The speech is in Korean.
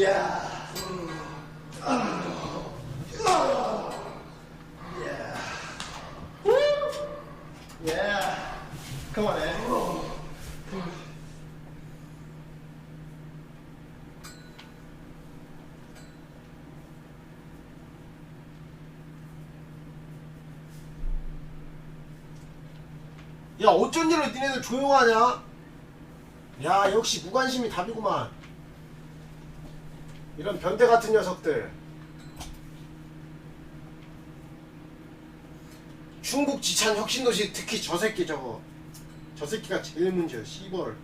야. 어쩐 일로 니네들 조용하냐? 야 역시 무관심이 답이구만 이런 변태 같은 녀석들. 중국 지찬 혁신도시 특히 저 새끼 저거. 저 새끼가 제일 문제야 씨벌